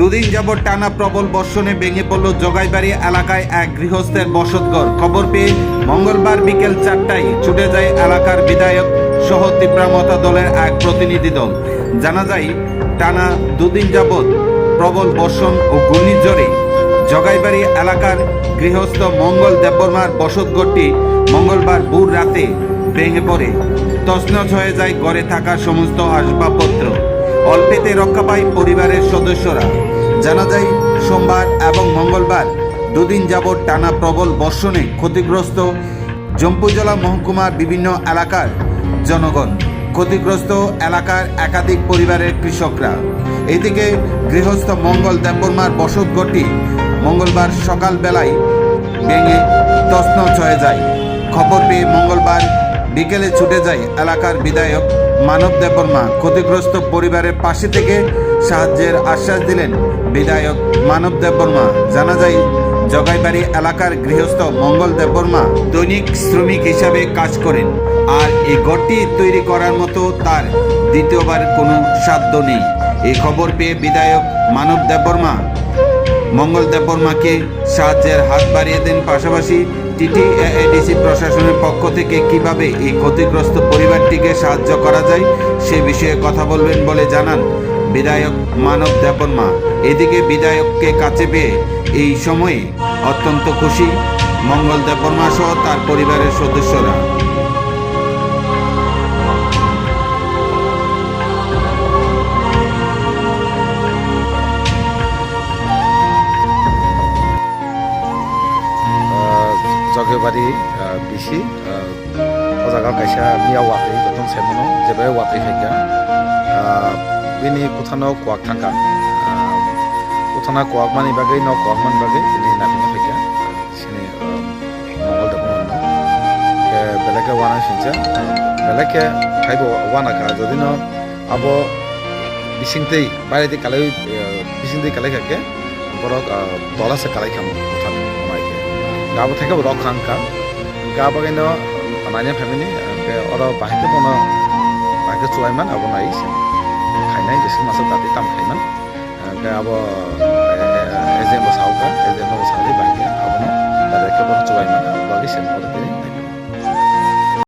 দুদিন যাবৎ টানা প্রবল বর্ষণে ভেঙে পড়ল জগাইবাড়ি এলাকায় এক গৃহস্থের বসতঘর খবর পেয়ে মঙ্গলবার বিকেল চারটায় ছুটে যায় এলাকার বিধায়ক সহ তীব্রামতা দলের এক প্রতিনিধি দল। জানা যায়, টানা দুদিন যাবৎ প্রবল বর্ষণ ও ঘূর্ণিঝড়ে জগাইবাড়ি এলাকার গৃহস্থ মঙ্গল দেববর্মার বসতঘরটি মঙ্গলবার ভোর রাতে ভেঙে পড়ে। তছনছ হয়ে যায় ঘরে থাকা সমস্ত আসবাবপত্র। অল্পেতে রক্ষা পায় পরিবারের সদস্যরা। জানা যায়, সোমবার এবং মঙ্গলবার দুদিন যাবৎ টানা প্রবল বর্ষণে ক্ষতিগ্রস্ত জম্পুজলা মহকুমার বিভিন্ন এলাকার জনগণ, ক্ষতিগ্রস্ত এলাকার একাধিক পরিবারের কৃষকরা। এদিকে গৃহস্থ মঙ্গল দেববর্মার বসতঘরটি মঙ্গলবার সকালবেলায় ভেঙে তছনছ হয়ে যায়। খবর পেয়ে মঙ্গলবার বিকেলে ছুটে যায় এলাকার বিধায়ক মানব দেববর্মা। ক্ষতিগ্রস্ত পরিবারের পাশে থেকে সাহায্যের আশ্বাস দিলেন বিধায়ক মানব দেববর্মা। জানা যায়, জগাইবাড়ি এলাকার গৃহস্থ মঙ্গল দেববর্মা দৈনিক শ্রমিক হিসাবে কাজ করেন। আর এই ঘরটি তৈরি করার মতো তার দ্বিতীয়বার কোনো সাধ্য নেই। এই খবর পেয়ে বিধায়ক মানব দেববর্মা, মঙ্গল দেববর্মাকে সাহায্যের হাত বাড়িয়ে দেন। পাশাপাশি টিটি এডিসি প্রশাসনের পক্ষ থেকে কীভাবে এই ক্ষতিগ্রস্ত পরিবারটিকে সাহায্য করা যায় সে বিষয়ে কথা বলবেন বলে জানান বিধায়ক মানব দেববর্মা, এদিকে বিধায়ককে কাছে পেয়ে এই সময়ে অত্যন্ত খুশি মঙ্গল দেববর্মা সহ তার পরিবারের সদস্যরা। জগেবাড়ি বিসি অজাগা কাইসা মিয়া ওয়াপে প্রথম সেমন যেভাবে ওয়াপে খাইকা bini kuthano kuak thangka kuthana kuak mani bagai no kuak man bagai ini nabi nabi kya sini mongol dapat mana ke belakang wana sinja belakang kaibo wana kah jadi no abo bisingtei বাইরে দিয়ে কালাই বিসিংতেই কালাই থাকে বরক দলাসে কালাই খাম কোথাও মাইকে গাবো থাকে rock খাংকা গা বাগাইন নানিয়া family ওরা বাহিতে মনে বাহিতে চুয়াইমান আবো নাইছে nai त्यसको khainai jesi ताम tati अब एजेम्बो साउका एजेम्बो ejem